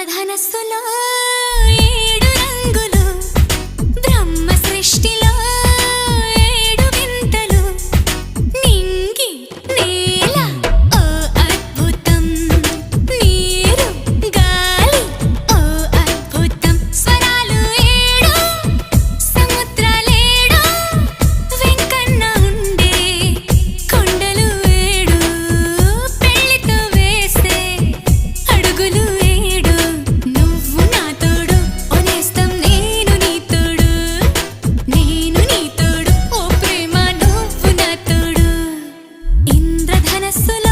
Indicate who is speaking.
Speaker 1: ఇంద్రధనస్సులో listening.